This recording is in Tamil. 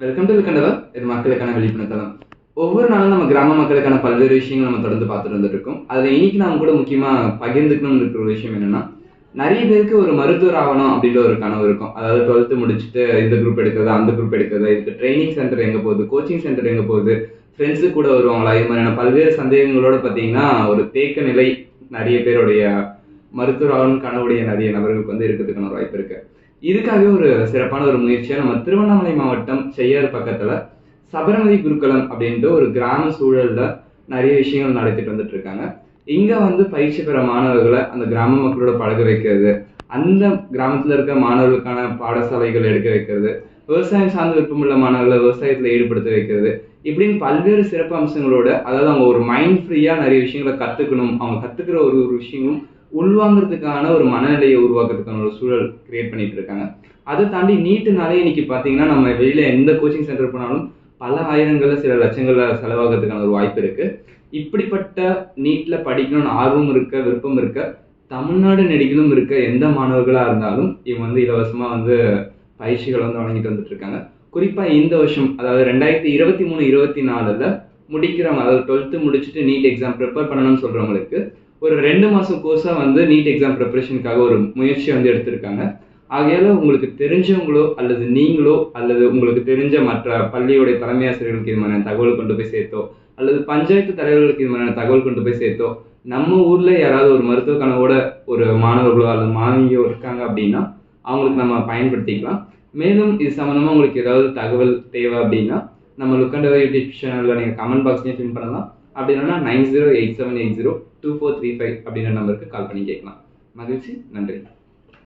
வெல்கம் டு கண்டவர் இது மக்களுக்கான விழிப்புணர்த்தலம் ஒவ்வொரு நாளும் நம்ம கிராம மக்களுக்கான பல்வேறு விஷயங்கள் நம்ம தொடர்ந்து பார்த்துட்டு வந்துட்டு இருக்கோம் அதில் இன்னைக்கு நம்ம கூட முக்கியமாக பகிர்ந்துக்கணும்னு இருக்கிற ஒரு விஷயம் என்னன்னா நிறைய பேருக்கு ஒரு மருத்துவர் ஆகணும் அப்படின்ற ஒரு கனவு இருக்கும் அதாவது டுவெல்த்து முடிச்சுட்டு இந்த குரூப் எடுக்கிறது அந்த குரூப் எடுக்கிறது இதுக்கு ட்ரைனிங் சென்டர் எங்கே போகுது கோச்சிங் சென்டர் எங்கே போகுது ஃப்ரெண்ட்ஸு கூட வருவாங்களா இது மாதிரியான பல்வேறு சந்தேகங்களோட பார்த்தீங்கன்னா ஒரு தேக்க நிலை நிறைய பேருடைய மருத்துவர் ஆகணும் கனவுடைய நிறைய நபர்களுக்கு வந்து இருக்கிறதுக்கான ஒரு வாய்ப்பு இருக்குது இதுக்காகவே ஒரு சிறப்பான ஒரு முயற்சியாக நம்ம திருவண்ணாமலை மாவட்டம் செய்யாறு பக்கத்தில் சபரமதி குருக்கலம் அப்படின்ட்டு ஒரு கிராம சூழலில் நிறைய விஷயங்கள் நடத்திட்டு வந்துட்டு இருக்காங்க. இங்கே வந்து பயிற்சி பெற மாணவர்களை அந்த கிராம மக்களோட பழக வைக்கிறது. அந்த கிராமத்தில் இருக்க மாணவர்களுக்கான பாடசாலைகள் எடுக்க வைக்கிறது. விவசாயம் சார்ந்த விருப்பமுள்ள மாணவர்களை விவசாயத்தில் ஈடுபடுத்த வைக்கிறது. இப்படின்னு பல்வேறு சிறப்பு அம்சங்களோட அதாவது அவங்க ஒரு மைண்ட் ஃப்ரீயாக நிறைய விஷயங்களை கற்றுக்கணும் அவங்க கற்றுக்கிற ஒரு ஒரு விஷயமும் உள்வாங்கிறதுக்கான ஒரு மனநிலையை உருவாக்குறதுக்கான ஒரு சூழல் கிரியேட் பண்ணிட்டு இருக்காங்க. அதை தாண்டி நீட்டுனாலே இன்னைக்கு பார்த்தீங்கன்னா நம்ம வெளியில எந்த கோச்சிங் சென்டர் போனாலும் பல ஆயிரங்கள்ல சில லட்சங்கள்ல செலவாகிறதுக்கான ஒரு வாய்ப்பு இருக்கு. இப்படிப்பட்ட நீட்ல படிக்கணும்னு ஆர்வம் இருக்க விருப்பம் இருக்க தமிழ்நாடு நெடுகிலும் இருக்க எந்த மாணவர்களா இருந்தாலும் இவங்க வந்து இலவசமா வந்து பயிற்சிகள் வந்து வழங்கிட்டு வந்துட்டு இருக்காங்க. குறிப்பா இந்த வருஷம் அதாவது ரெண்டாயிரத்தி இருபத்தி மூணு இருபத்தி நாலுல முடிக்கிறவங்க அதாவது டுவெல்த்து முடிச்சுட்டு நீட் எக்ஸாம் ப்ரிப்பேர் பண்ணணும்னு சொல்றவங்களுக்கு ஒரு ரெண்டு மாதம் கோர்ஸாக வந்து நீட் எக்ஸாம் ப்ரிப்பரேஷனுக்காக ஒரு முயற்சி வந்து எடுத்திருக்காங்க. ஆகையால் உங்களுக்கு தெரிஞ்சவங்களோ அல்லது நீங்களோ அல்லது உங்களுக்கு தெரிஞ்ச மற்ற பள்ளியோடைய தலைமை ஆசிரியர்களுக்கு இது மாதிரியான தகவல் கொண்டு போய் சேர்த்தோ அல்லது பஞ்சாயத்து தலைவர்களுக்கு இது மாதிரியான தகவல் கொண்டு போய் சேர்த்தோ நம்ம ஊரில் யாராவது ஒரு மருத்துவ கனவோட ஒரு மாணவர்களோ அல்லது மாணவியோ இருக்காங்க அப்படின்னா அவங்களுக்கு நம்ம பயன்படுத்திக்கலாம். மேலும் இது சம்மந்தமாக உங்களுக்கு ஏதாவது தகவல் தேவை அப்படின்னா நம்ம லுக்கண்டவா யூடியூப் சேனலில் நீங்கள் கமெண்ட் பாக்ஸ்லேயும் ஃபின் பண்ணலாம். அப்படி இல்லைன்னா nine zero eight seven eight zero two four three five அப்படின்ற நம்பருக்கு கால் பண்ணி கேட்கலாம். மகிழ்ச்சி. நன்றி.